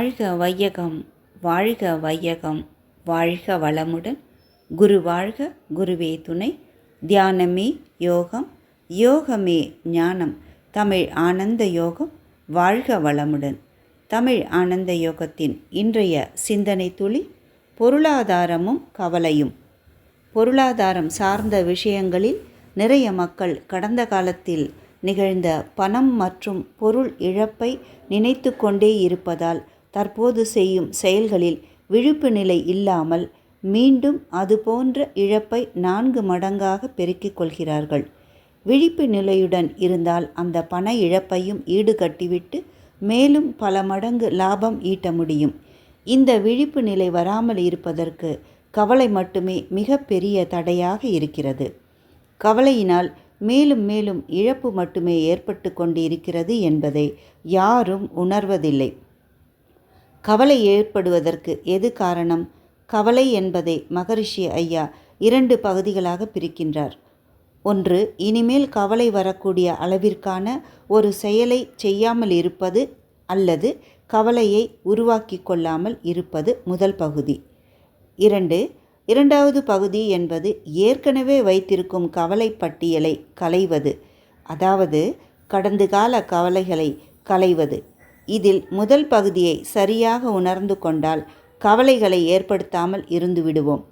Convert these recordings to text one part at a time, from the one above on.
வாழ்க வையகம் வாழ்க வையகம் வாழ்க வளமுடன். குரு வாழ்க குருவே துணை. தியானமே யோகம் யோகமே ஞானம். தமிழ் ஆனந்த யோகம் வாழ்க வளமுடன். தமிழ் ஆனந்த யோகத்தின் இன்றைய சிந்தனை துளி பொருளாதாரமும் கவலையும். பொருளாதாரம் சார்ந்த விஷயங்களில் நிறைய மக்கள் கடந்த காலத்தில் நிகழ்ந்த பணம் மற்றும் பொருள் இழப்பை நினைத்து கொண்டே இருப்பதால் தற்போது செய்யும் செயல்களில் விழிப்பு நிலை இல்லாமல் மீண்டும் அதுபோன்ற இழப்பை நான்கு மடங்காக பெருக்கிக் கொள்கிறார்கள். விழிப்பு நிலையுடன் இருந்தால் அந்த பண இழப்பையும் ஈடுகட்டிவிட்டு மேலும் பல மடங்கு லாபம் ஈட்ட முடியும். இந்த விழிப்பு நிலை வராமல் இருப்பதற்கு கவலை மட்டுமே மிகப்பெரிய தடையாக இருக்கிறது. கவலையினால் மேலும் மேலும் இழப்பு மட்டுமே ஏற்பட்டு கொண்டிருக்கிறது என்பதை யாரும் உணர்வதில்லை. கவலை ஏற்படுவதற்கு எது காரணம்? கவலை என்பதை மகரிஷி ஐயா இரண்டு பகுதிகளாக பிரிக்கின்றார். ஒன்று இனிமேல் கவலை வரக்கூடிய அளவிற்கான ஒரு செயலை செய்யாமல் இருப்பது அல்லது கவலையை உருவாக்கி கொள்ளாமல் இருப்பது முதல் பகுதி. இரண்டு இரண்டாவது பகுதி என்பது ஏற்கனவே வைத்திருக்கும் கவலை பட்டியலை களைவது அதாவது கடந்த கால கவலைகளை களைவது. இதில் முதல் பகுதியை சரியாக உணர்ந்து கொண்டால் கவலைகளை ஏற்படுத்தாமல் இருந்து விடுவோம்.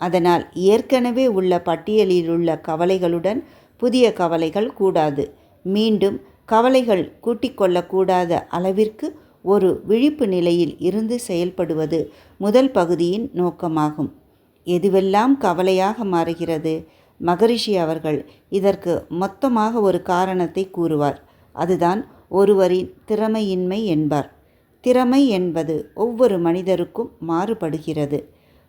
அதனால் ஏற்கனவே உள்ள பட்டியலில் உள்ள கவலைகளுடன் புதிய கவலைகள் கூடாது. மீண்டும் கவலைகள் கூட்டிக்கொள்ளக்கூடாத அளவிற்கு ஒரு விழிப்பு நிலையில் இருந்து செயல்படுவது முதல் பகுதியின் நோக்கமாகும். எதுவெல்லாம் கவலையாக மாறுகிறது? மகரிஷி அவர்கள் இதற்கு மொத்தமாக ஒரு காரணத்தை கூறுவார். அதுதான் ஒருவரின் திறமையின்மை என்பார். திறமை என்பது ஒவ்வொரு மனிதருக்கும் மாறுபடுகிறது.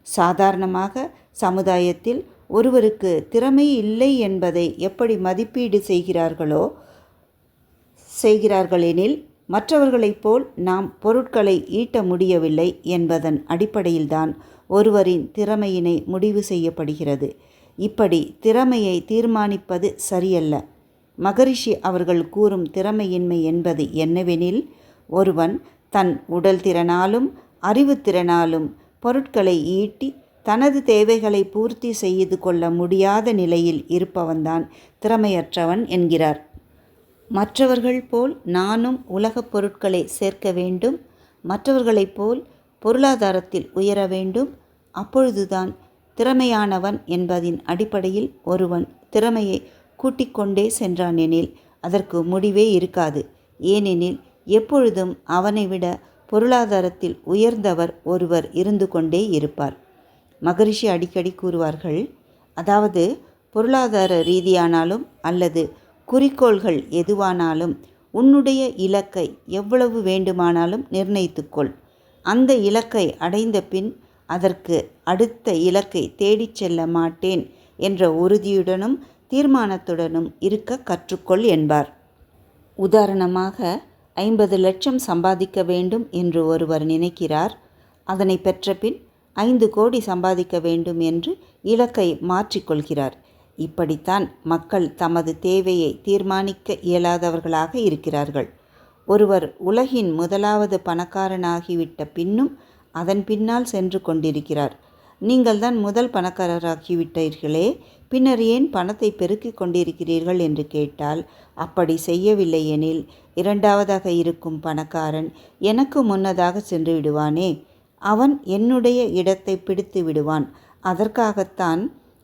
சாதாரணமாக சமுதாயத்தில் ஒருவருக்கு திறமை இல்லை என்பதை எப்படி மதிப்பீடு செய்கிறார்களோ செய்கிறார்களெனில் மற்றவர்களைப் போல் நாம் பொருட்களை ஈட்ட முடியவில்லை என்பதன் அடிப்படையில்தான் ஒருவரின் திறமையினை முடிவு செய்யப்படுகிறது. இப்படி திறமையை தீர்மானிப்பது சரியல்ல. மகரிஷி அவர்கள் கூறும் திறமையின்மை என்பது என்னவெனில் ஒருவன் தன் உடல் திறனாலும் அறிவுத்திறனாலும் பொருட்களை ஈட்டி தனது தேவைகளை பூர்த்தி செய்து கொள்ள முடியாத நிலையில் இருப்பவன்தான் திறமையற்றவன் என்கிறார். மற்றவர்கள் போல் நானும் உலகப் பொருட்களை சேர்க்க வேண்டும் மற்றவர்களைப் போல் பொருளாதாரத்தில் உயர வேண்டும் அப்பொழுதுதான் திறமையானவன் என்பதின் அடிப்படையில் ஒருவன் திறமையை கூட்டிக்கொண்டே சென்றான் எனில் அதற்கு முடிவே இருக்காது. ஏனெனில் எப்பொழுதும் அவனை விட பொருளாதாரத்தில் உயர்ந்தவர் ஒருவர் இருந்து கொண்டே இருப்பார். மகரிஷி அடிக்கடி கூறுவார்கள் அதாவது பொருளாதார ரீதியானாலும் அல்லது குறிக்கோள்கள் எதுவானாலும் உன்னுடைய இலக்கை எவ்வளவு வேண்டுமானாலும் நிர்ணயித்துக்கொள். அந்த இலக்கை அடைந்த பின் அதற்கு அடுத்த இலக்கை தேடிச் செல்ல மாட்டேன் என்ற உறுதியுடனும் தீர்மானத்துடனும் இருக்க கற்றுக்கொள் என்பார். உதாரணமாக ஐம்பது லட்சம் சம்பாதிக்க வேண்டும் என்று ஒருவர் நினைக்கிறார். அதனை பெற்ற பின் ஐந்து கோடி சம்பாதிக்க வேண்டும் என்று இலக்கை மாற்றிக்கொள்கிறார் இப்படித்தான் மக்கள் தமது தேவையை தீர்மானிக்க இயலாதவர்களாக இருக்கிறார்கள். ஒருவர் உலகின் முதலாவது பணக்காரனாகிவிட்ட பின்னும் அதன் பின்னால் சென்று கொண்டிருக்கிறார். நீங்கள் தான் முதல் பணக்காரராகிவிட்டீர்களே பின்னர் ஏன் பணத்தை பெருக்கிக் கொண்டிருக்கிறீர்கள் என்று கேட்டால் அப்படி செய்யவில்லை எனில் இரண்டாவதாக இருக்கும் பணக்காரன் எனக்கு முன்னதாக சென்று விடுவானே. அவன் என்னுடைய இடத்தை பிடித்து விடுவான். அதற்காகத்தான்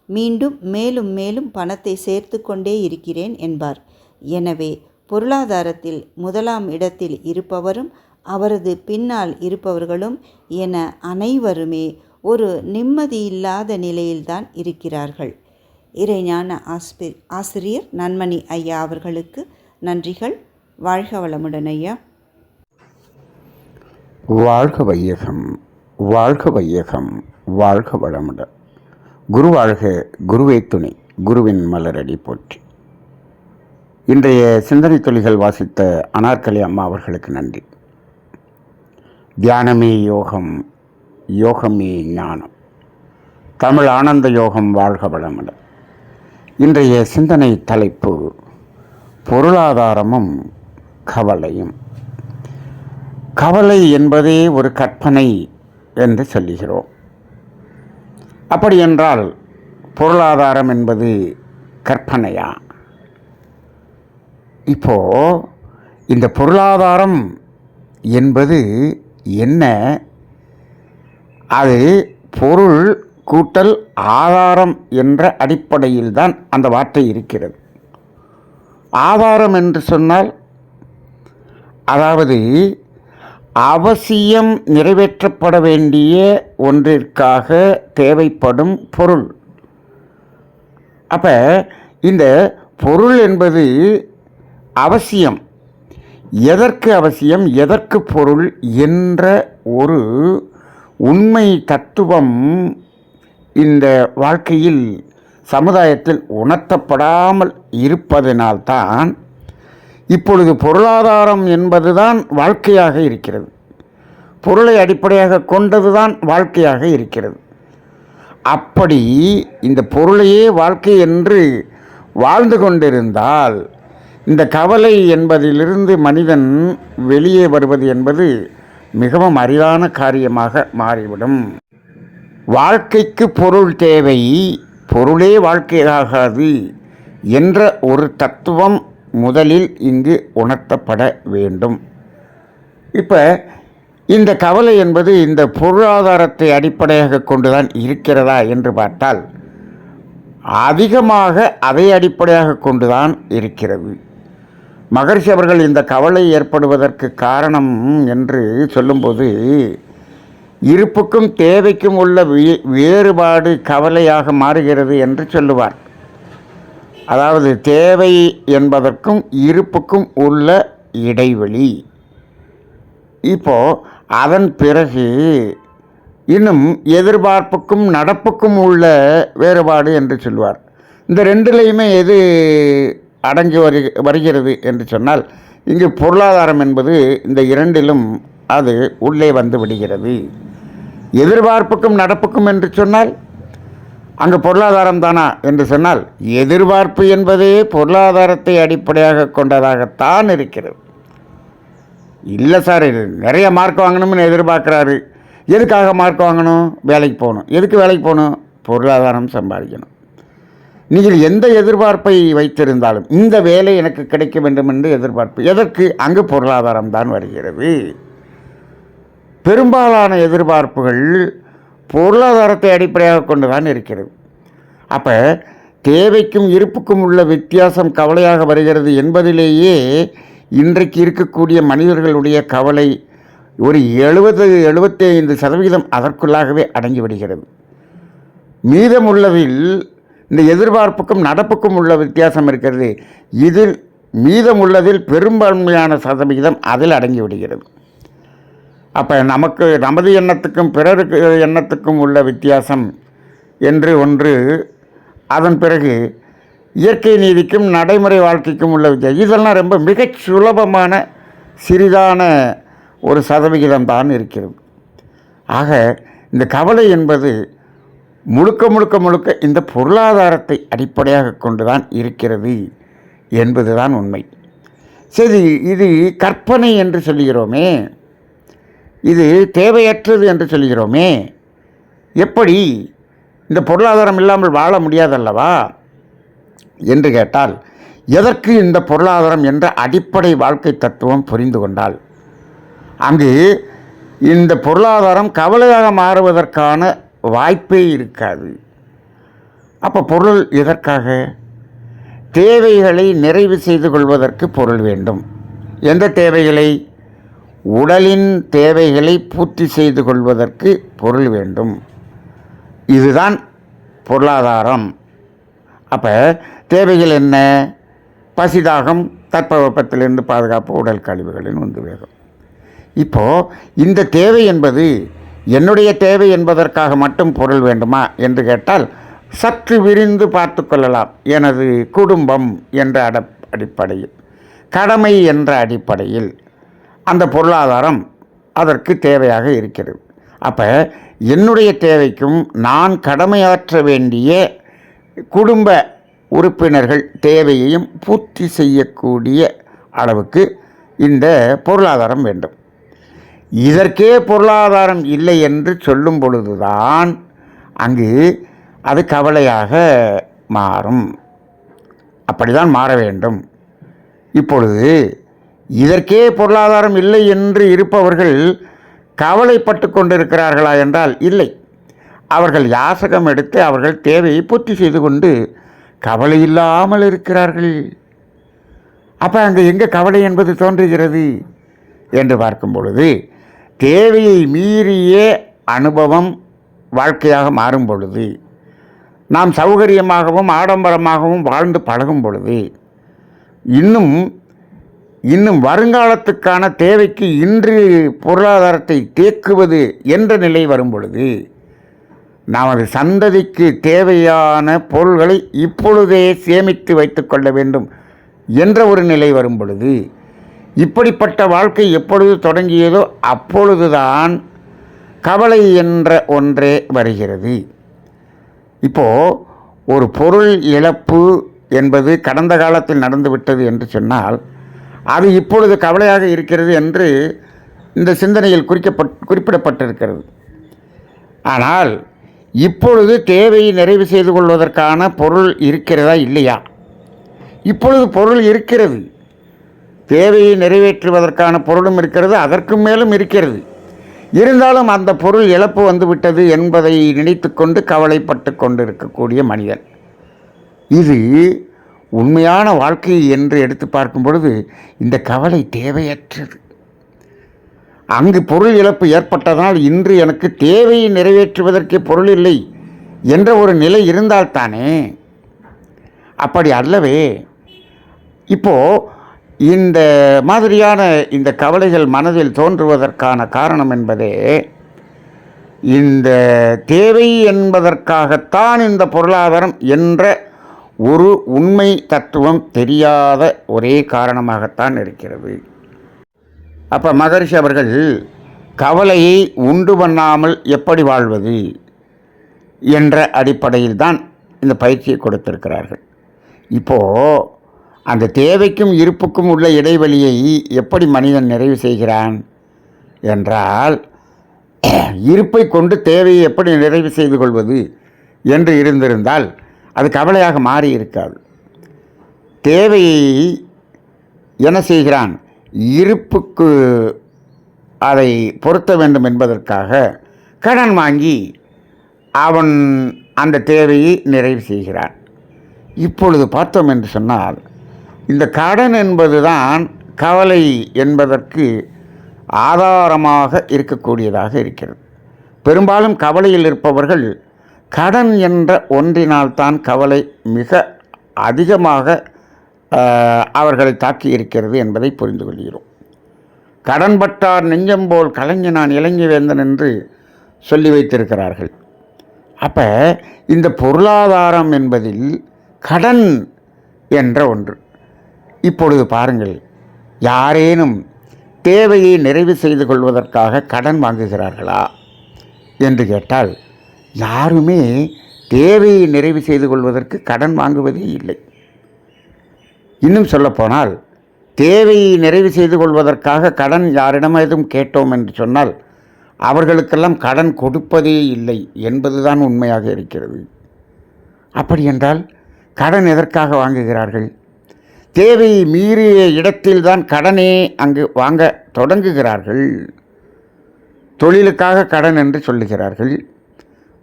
மீண்டும் மேலும் மேலும் பணத்தை சேர்த்து கொண்டே இருக்கிறேன் என்பார். எனவே பொருளாதாரத்தில் முதலாம் இடத்தில் இருப்பவரும் அவரது பின்னால் இருப்பவர்களும் என அனைவருமே ஒரு நிம்மதியில்லாத நிலையில்தான் இருக்கிறார்கள். இறைஞான ஆஸ்பி ஆசிரியர் நன்மணி ஐயா அவர்களுக்கு நன்றிகள். வாழ்க வளமுடன் ஐயா. வாழ்க வையகம் வாழ்க வையகம் வாழ்க வளமுடன் குரு வாழ்க குருவே துணை குருவின் மலரடி போற்றி. இன்றைய சிந்தனை தொழில்கள் வாசித்த அனார்கலி அம்மா அவர்களுக்கு நன்றி. தியானமே யோகம் யோகமே ஞானம். தமிழ் ஆனந்த யோகம் வாழ்க வளமுடன் இன்றைய சிந்தனை தலைப்பு பொருளாதாரமும் கவலையும். கவலை என்பதே ஒரு கற்பனை என்று சொல்லுகிறோம். அப்படி என்றால் பொருளாதாரம் என்பது கற்பனையா? இப்போ இந்த பொருளாதாரம் என்பது என்ன? அது பொருள் கூட்டல் ஆதாரம் என்ற அடிப்படையில் தான் அந்த வார்த்தை இருக்கிறது. ஆதாரம் என்று சொன்னால் அதாவது அவசியம் நிறைவேற்றப்பட வேண்டிய ஒன்றிற்காக தேவைப்படும் பொருள். அப்போ இந்த பொருள் என்பது அவசியம். எதற்கு அவசியம்? எதற்கு பொருள்? என்ற ஒரு உண்மை தத்துவம் இந்த வாழ்க்கையில் சமுதாயத்தில் உணர்த்தப்படாமல் இருப்பதனால்தான் இப்பொழுது பொருளாதாரம் என்பதுதான் வாழ்க்கையாக இருக்கிறது. பொருளை அடிப்படையாக கொண்டதுதான் வாழ்க்கையாக இருக்கிறது. அப்படி இந்த பொருளையே வாழ்க்கை என்று வாழ்ந்து கொண்டிருந்தால் இந்த கவலை என்பதிலிருந்து மனிதன் வெளியே வருவது என்பது மிகவும் அரிதான காரியமாக மாறிவிடும். வாழ்க்கைக்கு பொருள் தேவை பொருளே வாழ்க்கையாகாது என்ற ஒரு தத்துவம் முதலில் இங்கு உணர்த்தப்பட வேண்டும். இப்போ இந்த கவலை என்பது இந்த பொருளாதாரத்தை அடிப்படையாக கொண்டுதான் இருக்கிறதா என்று பார்த்தால் அதிகமாக அதை அடிப்படையாக கொண்டுதான் இருக்கிறது. மகர்ஷி அவர்கள் இந்த கவலை ஏற்படுவதற்கு காரணம் என்று சொல்லும்போது இருப்புக்கும் தேவைக்கும் உள்ள வே- வேறுபாடு கவலையாக மாறுகிறது என்று சொல்லுவார். அதாவது தேவை என்பதற்கும் இருப்புக்கும் உள்ள இடைவெளி. இப்போது அதன் பிறகு இன்னும் எதிர்பார்ப்புக்கும் நடப்புக்கும் உள்ள வேறுபாடு என்று சொல்வார் இந்த ரெண்டுலேயுமே எது அடங்கி வரு வருகிறது என்று சொன்னால் இங்கு பொருளாதாரம் என்பது இந்த இரண்டிலும் அது உள்ளே வந்து விடுகிறது. எதிர்பார்ப்புக்கும் நடப்புக்கும் என்று சொன்னால் அங்கு பொருளாதாரம் தானா என்று சொன்னால் எதிர்பார்ப்பு என்பதே பொருளாதாரத்தை அடிப்படையாக கொண்டதாகத்தான் இருக்கிறது. இல்லை சார் இது நிறைய மார்க் வாங்கணும்னு எதிர்பார்க்குறாரு. எதுக்காக மார்க் வாங்கணும்? வேலைக்கு போகணும். எதுக்கு வேலைக்கு போகணும்? பொருளாதாரம் சம்பாதிக்கணும். நீங்கள் எந்த எதிர்பார்ப்பை வைத்திருந்தாலும் இந்த வேலை எனக்கு கிடைக்க வேண்டும் என்று எதிர்பார்ப்பு. எதற்கு? அங்கு பொருளாதாரம் தான் வருகிறது. பெரும்பாலான எதிர்பார்ப்புகள் பொருளாதாரத்தை அடிப்படையாக கொண்டு தான் இருக்கிறது. அப்போ தேவைக்கும் இருப்புக்கும் உள்ள வித்தியாசம் கவலையாக வருகிறது என்பதிலேயே இன்றைக்கு இருக்கக்கூடிய மனிதர்களுடைய கவலை ஒரு எழுபது எழுபத்தி ஐந்து சதவிகிதம் அதற்குள்ளாகவே அடங்கி விடுகிறது. மீதமுள்ளதில் இந்த எதிர்பார்ப்புக்கும் நடப்புக்கும் உள்ள வித்தியாசம் இருக்கிறது. இதில் மீதமுள்ளதில் பெரும்பான்மையான சதவிகிதம் அதில் அடங்கி விடுகிறது. அப்போ நமக்கு நமது எண்ணத்துக்கும் பிறருக்கு எண்ணத்துக்கும் உள்ள வித்தியாசம் என்று ஒன்று அதன் பிறகு இயற்கை நீதிக்கும் நடைமுறை வாழ்க்கைக்கும் உள்ள வித்தியாசம். இதெல்லாம் ரொம்ப மிகச் சுலபமான சிறிதான ஒரு சதவிகிதம் தான் இருக்கிறது. ஆக இந்த கவலை என்பது முழுக்க முழுக்க முழுக்க இந்த பொருளாதாரத்தை அடிப்படையாக கொண்டு தான் இருக்கிறது என்பதுதான் உண்மை. சரி இது கற்பனை என்று சொல்கிறோமே. இது தேவையற்றது என்று சொல்கிறோமே. எப்படி இந்த பொருளாதாரம் இல்லாமல் வாழ முடியாதல்லவா? என்று கேட்டால் எதற்கு இந்த பொருளாதாரம் என்ற அடிப்படை வாழ்க்கை தத்துவம் புரிந்து கொண்டால்? அங்கு இந்த பொருளாதாரம் கவலையாக மாறுவதற்கான வாய்ப்பே இருக்காது. அப்போ பொருள் எதற்காக? தேவைகளை நிறைவு செய்து கொள்வதற்கு பொருள் வேண்டும். எந்த தேவைகளை? உடலின் தேவைகளை பூர்த்தி செய்து கொள்வதற்கு பொருள் வேண்டும். இதுதான் பொருளாதாரம். அப்போ தேவைகள் என்ன? பசிதாகம் தட்பவெப்பத்திலிருந்து பாதுகாப்பு உடல் கழிவுகளின் உந்து வேகம். இப்போது இந்த தேவை என்பது என்னுடைய தேவை என்பதற்காக மட்டும் பொருள் வேண்டுமா என்று கேட்டால் சற்று விரிந்து பார்த்து கொள்ளலாம். எனது குடும்பம் என்ற அட அடிப்படையில் கடமை என்ற அடிப்படையில் அந்த பொருளாதாரம் அதற்கு தேவையாக இருக்கிறது. அப்போ என்னுடைய தேவைக்கும் நான் கடமையாற்ற வேண்டிய குடும்ப உறுப்பினர்கள் தேவையையும் பூர்த்தி செய்யக்கூடிய அளவுக்கு இந்த பொருளாதாரம் வேண்டும். இதற்கே பொருளாதாரம் இல்லை என்று சொல்லும் பொழுதுதான் அங்கு அது கவலையாக மாறும். அப்படிதான் மாற வேண்டும். இப்பொழுது இதற்கே பொருளாதாரம் இல்லை என்று இருப்பவர்கள் கவலைப்பட்டு கொண்டிருக்கிறார்களா என்றால் இல்லை. அவர்கள் யாசகம் எடுத்து அவர்கள் தேவையை பூர்த்தி செய்து கொண்டு கவலை இல்லாமல் இருக்கிறார்கள். அப்போ அங்கே எங்கே கவலை என்பது தோன்றுகிறது என்று பார்க்கும் பொழுது தேவையை மீறிய அனுபவம் வாழ்க்கையாக மாறும் பொழுது நாம் சௌகரியமாகவும் ஆடம்பரமாகவும் வாழ்ந்து பழகும் பொழுது இன்னும் இன்னும் வருங்காலத்துக்கான தேவைக்கு இன்று பொருளாதாரத்தை தேக்குவது என்ற நிலை வரும் பொழுது நமது சந்ததிக்கு தேவையான பொருள்களை இப்பொழுதே சேமித்து வைத்துக்கொள்ள வேண்டும் என்ற ஒரு நிலை வரும் பொழுது இப்படிப்பட்ட வாழ்க்கை எப்பொழுது தொடங்கியதோ அப்பொழுதுதான் கவலை என்ற ஒன்றே வருகிறது. இப்போது ஒரு பொருள் இழப்பு என்பது கடந்த காலத்தில் நடந்துவிட்டது என்று சொன்னால் அது இப்பொழுது கவலையாக இருக்கிறது என்று இந்த சிந்தனையில் குறிக்கப்பட் குறிப்பிடப்பட்டிருக்கிறது. ஆனால் இப்பொழுது தேவையை நிறைவு செய்து கொள்வதற்கான பொருள் இருக்கிறதா இல்லையா? இப்பொழுது பொருள் இருக்கிறது. தேவையை நிறைவேற்றுவதற்கான பொருளும் இருக்கிறது அதற்கு மேலும் இருக்கிறது. இருந்தாலும் அந்த பொருள் இழப்பு வந்துவிட்டது என்பதை நினைத்து கொண்டு கவலைப்பட்டு கொண்டு இருக்கக்கூடிய மனிதன். இது உண்மையான வாழ்க்கை என்று எடுத்து பார்க்கும் பொழுது இந்த கவலை தேவையற்றது. அங்கு பொருள் இழப்பு ஏற்பட்டதால் இன்று எனக்கு தேவையை நிறைவேற்றுவதற்கு பொருள் இல்லை என்ற ஒரு நிலை இருந்தால்தானே அப்படி அல்லவே இப்போ இந்த மாதிரியான இந்த கவலைகள் மனதில் தோன்றுவதற்கான காரணம் என்பதே இந்த தேவை என்பதற்காகத்தான் இந்த பொருளாதாரம் என்ற ஒரு உண்மை தத்துவம் தெரியாத ஒரே காரணமாகத்தான் இருக்கிறது. அப்போ மகரிஷி அவர்கள் கவலையை உண்டு பண்ணாமல் எப்படி வாழ்வது என்ற அடிப்படையில் தான் இந்த பயிற்சியை கொடுத்திருக்கிறார்கள். இப்போது அந்த தேவைக்கும் இருப்புக்கும் உள்ள இடைவெளியை எப்படி மனிதன் நிறைவு செய்கிறான் என்றால் இருப்பை கொண்டு தேவையை எப்படி நிறைவு செய்து கொள்வது என்று இருந்திருந்தால் அது கவலையாக மாறி இருக்காது. தேவையை என்ன செய்கிறான்? இருப்புக்கு அதை பொருத்த வேண்டும் என்பதற்காக கடன் வாங்கி அவன் அந்த தேவையை நிறைவு செய்கிறான். இப்பொழுது பார்த்தோம் என்று சொன்னால் இந்த கடன் என்பதுதான் கவலை என்பதற்கு ஆதாரமாக இருக்கக்கூடியதாக இருக்கிறது. பெரும்பாலும் கவலையில் இருப்பவர்கள் கடன் என்ற ஒன்றினால்தான் கவலை மிக அதிகமாக அவர்களை தாக்கி இருக்கிறது என்பதை புரிந்து கொள்கிறோம். கடன்பட்டார் நெஞ்சம் போல் கலைஞனான் இளைஞ வேந்தன் என்று சொல்லி வைத்திருக்கிறார்கள். அப்போ இந்த பொருளாதாரம் என்பதில் கடன் என்ற ஒன்று. இப்பொழுது பாருங்கள் யாரேனும் தேவையை நிறைவு செய்து கொள்வதற்காக கடன் வாங்குகிறார்களா என்று கேட்டால் யாருமே தேவையை நிறைவு செய்து கொள்வதற்கு கடன் வாங்குவதே இல்லை. இன்னும் சொல்லப்போனால் தேவையை நிறைவு செய்து கொள்வதற்காக கடன் யாரிடம் எதுவும் கேட்டோம் என்று சொன்னால் அவர்களுக்கெல்லாம் கடன் கொடுப்பதே இல்லை என்பதுதான் உண்மையாக இருக்கிறது. அப்படி என்றால் கடன் எதற்காக வாங்குகிறார்கள்? தேவையை மீறிய இடத்தில்தான் கடனே அங்கு வாங்க தொடங்குகிறார்கள். தொழிலுக்காக கடன் என்று சொல்லுகிறார்கள்.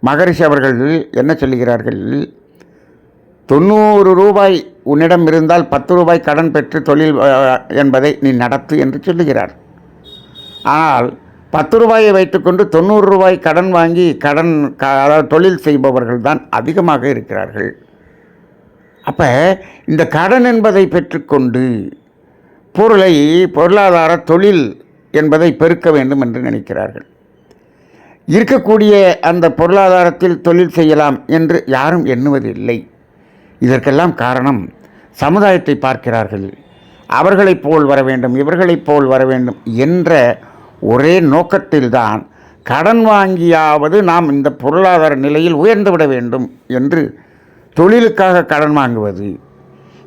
மகரிஷி அவர்கள் என்ன சொல்லுகிறார்கள்? தொண்ணூறு ரூபாய் உன்னிடம் இருந்தால் பத்து ரூபாய் கடன் பெற்று தொழில் என்பதை நீ நடத்து என்று சொல்லுகிறார். ஆனால் பத்து ரூபாயை வைத்துக்கொண்டு தொண்ணூறு ரூபாய் கடன் வாங்கி கடன் க- அதாவது தொழில் செய்பவர்கள் தான் அதிகமாக இருக்கிறார்கள். அப்போ இந்த கடன் என்பதை பெற்றுக்கொண்டு பொருளை பொருளாதார தொழில் என்பதை பெருக்க வேண்டும் என்று நினைக்கிறார்கள். இருக்கக்கூடிய அந்த பொருளாதாரத்தில் தொழில் செய்யலாம் என்று யாரும் எண்ணுவதில்லை. இதற்கெல்லாம் காரணம் சமுதாயத்தை பார்க்கிறார்கள். அவர்களைப் போல் வர வேண்டும் இவர்களைப் போல் வர வேண்டும் என்ற ஒரே நோக்கத்தில்தான் கடன் வாங்கியாவது நாம் இந்த பொருளாதார நிலையில் உயர்ந்துவிட வேண்டும் என்று தொழிலுக்காக கடன் வாங்குவது.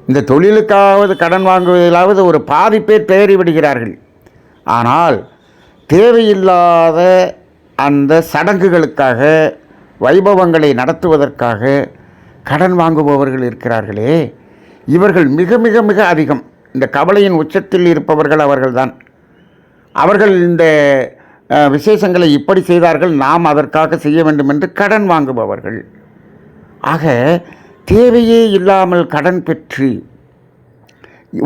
இந்த தொழிலுக்காவது கடன் வாங்குவதிலாவது ஒரு பாதி பேர் ஆனால் தேவையில்லாத அந்த சடங்குகளுக்காக வைபவங்களை நடத்துவதற்காக கடன் வாங்குபவர்கள் இருக்கிறார்களே இவர்கள் மிக மிக மிக அதிகம். இந்த கவலையின் உச்சத்தில் இருப்பவர்கள் அவர்கள்தான். அவர்கள் இந்த விசேஷங்களை இப்படி செய்தார்கள் நாம் அதற்காக செய்ய வேண்டும் என்று கடன் வாங்குபவர்கள். ஆக தேவையே இல்லாமல் கடன் பெற்று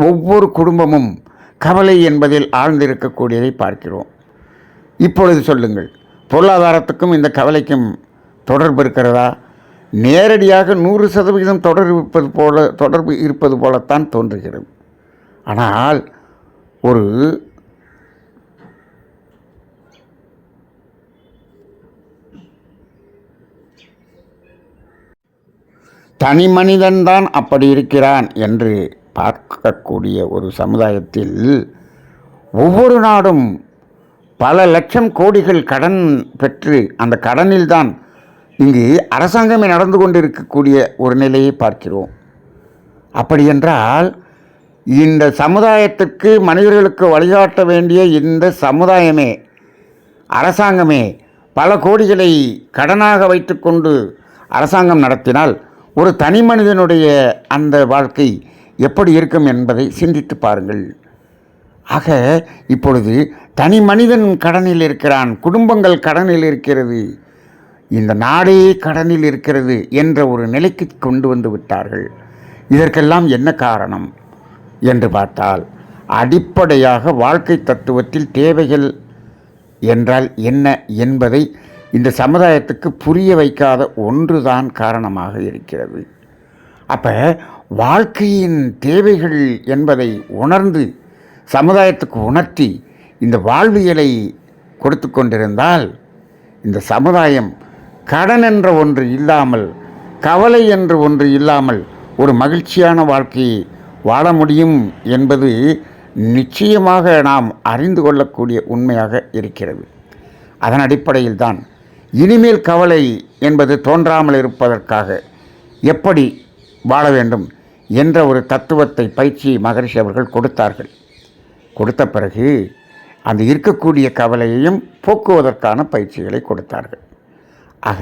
ஒவ்வொரு குடும்பமும் கவலை என்பதில் ஆழ்ந்திருக்கக்கூடியதை பார்க்கிறோம். இப்பொழுது சொல்லுங்கள். பொருளாதாரத்துக்கும் இந்த கவலைக்கும் தொடர்பு இருக்கிறதா? நேரடியாக நூறு சதவிகிதம் தொடர்பு இருப்பது போல தொடர்பு இருப்பது போலத்தான் தோன்றுகிறது. ஆனால் ஒரு தனி மனிதன்தான் அப்படி இருக்கிறான் என்று பார்க்கக்கூடிய ஒரு சமுதாயத்தில் ஒவ்வொரு நாடும் பல லட்சம் கோடிகள் கடன் பெற்று அந்த கடனில்தான் இங்கு அரசாங்கமே நடந்து கொண்டிருக்கக்கூடிய ஒரு நிலையை பார்க்கிறோம். அப்படியென்றால் இந்த சமுதாயத்துக்கு மனிதர்களுக்கு வழிகாட்ட வேண்டிய இந்த சமுதாயமே அரசாங்கமே பல கோடிகளை கடனாக வைத்துக்கொண்டு அரசாங்கம் நடத்தினால் ஒரு தனி மனிதனுடைய அந்த வாழ்க்கை எப்படி இருக்கும் என்பதை சிந்தித்து பாருங்கள். ஆக இப்பொழுது தனி மனிதன் கடனில் இருக்கிறான் குடும்பங்கள் கடனில் இருக்கிறது. இந்த நாடே கடனில் இருக்கிறது என்ற ஒரு நிலைக்கு கொண்டு வந்து விட்டார்கள். இதற்கெல்லாம் என்ன காரணம்? என்று பார்த்தால் அடிப்படையாக வாழ்க்கை தத்துவத்தில் தேவைகள் என்றால் என்ன என்பதை இந்த சமுதாயத்துக்கு புரிய வைக்காத ஒன்றுதான் காரணமாக இருக்கிறது. அப்போ வாழ்க்கையின் தேவைகள் என்பதை உணர்ந்து சமுதாயத்துக்கு உணர்த்தி இந்த வாழ்வியலை கொடுத்து கொண்டிருந்தால் இந்த சமுதாயம் கடன் என்ற ஒன்று இல்லாமல் கவலை என்று ஒன்று இல்லாமல் ஒரு மகிழ்ச்சியான வாழ்க்கையை வாழ முடியும் என்பது நிச்சயமாக நாம் அறிந்து கொள்ளக்கூடிய உண்மையாக இருக்கிறது. அதன் அடிப்படையில் தான் இனிமேல் கவலை என்பது தோன்றாமல் இருப்பதற்காக எப்படி வாழ வேண்டும் என்ற ஒரு தத்துவத்தை பயிற்சி மகரிஷி அவர்கள் கொடுத்தார்கள். கொடுத்த பிறகு அந்த இருக்கக்கூடிய கவலையையும் போக்குவதற்கான பயிற்சிகளை கொடுத்தார்கள். ஆக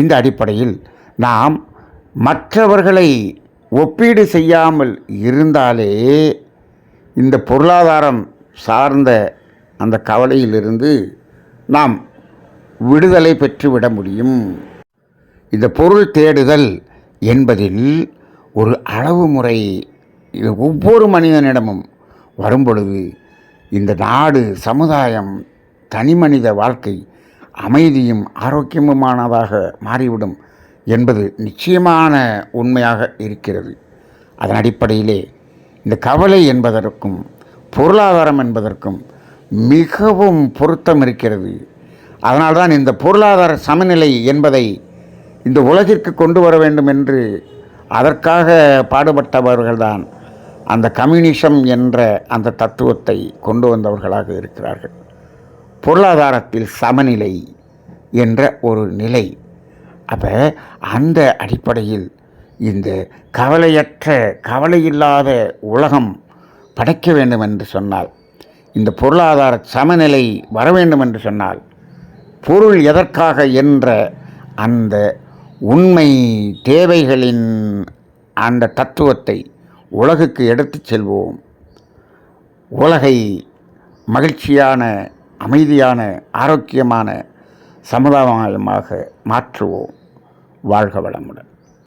இந்த அடிப்படையில் நாம் மற்றவர்களை ஒப்பீடு செய்யாமல் இருந்தாலே இந்த பொருளாதாரம் சார்ந்த அந்த கவலையிலிருந்து நாம் விடுதலை பெற்றுவிட முடியும். இந்த பொருள் தேடுதல் என்பதில் ஒரு அளவு முறை இது ஒவ்வொரு மனிதனிடமும் வரும்பொழுது இந்த நாடு சமுதாயம் தனிமனித வாழ்க்கை அமைதியும் ஆரோக்கியமுமானதாக மாறிவிடும் என்பது நிச்சயமான உண்மையாக இருக்கிறது. அதன் அடிப்படையிலே இந்த கவலை என்பதற்கும் பொருளாதாரம் என்பதற்கும் மிகவும் பொருத்தம் இருக்கிறது. அதனால்தான் இந்த பொருளாதார சமநிலை என்பதை இந்த உலகிற்கு கொண்டு வர வேண்டும் என்று அதற்காக பாடுபட்டவர்கள்தான் அந்த கம்யூனிசம் என்ற அந்த தத்துவத்தை கொண்டு வந்தவர்களாக இருக்கிறார்கள். பொருளாதாரத்தில் சமநிலை என்ற ஒரு நிலை. அப்போ அந்த அடிப்படையில் இந்த கவலையற்ற கவலையில்லாத உலகம் படைக்க வேண்டும் என்று சொன்னால் இந்த பொருளாதார சமநிலை வர வேண்டும் என்று சொன்னால் பொருள் எதற்காக என்ற அந்த உண்மை தேவைகளின் அந்த தத்துவத்தை உலகுக்கு எடுத்துச் செல்வோம். உலகை மகிழ்ச்சியான அமைதியான ஆரோக்கியமான சமுதாயமாக மாற்றுவோம். வாழ்க வளமுடன்.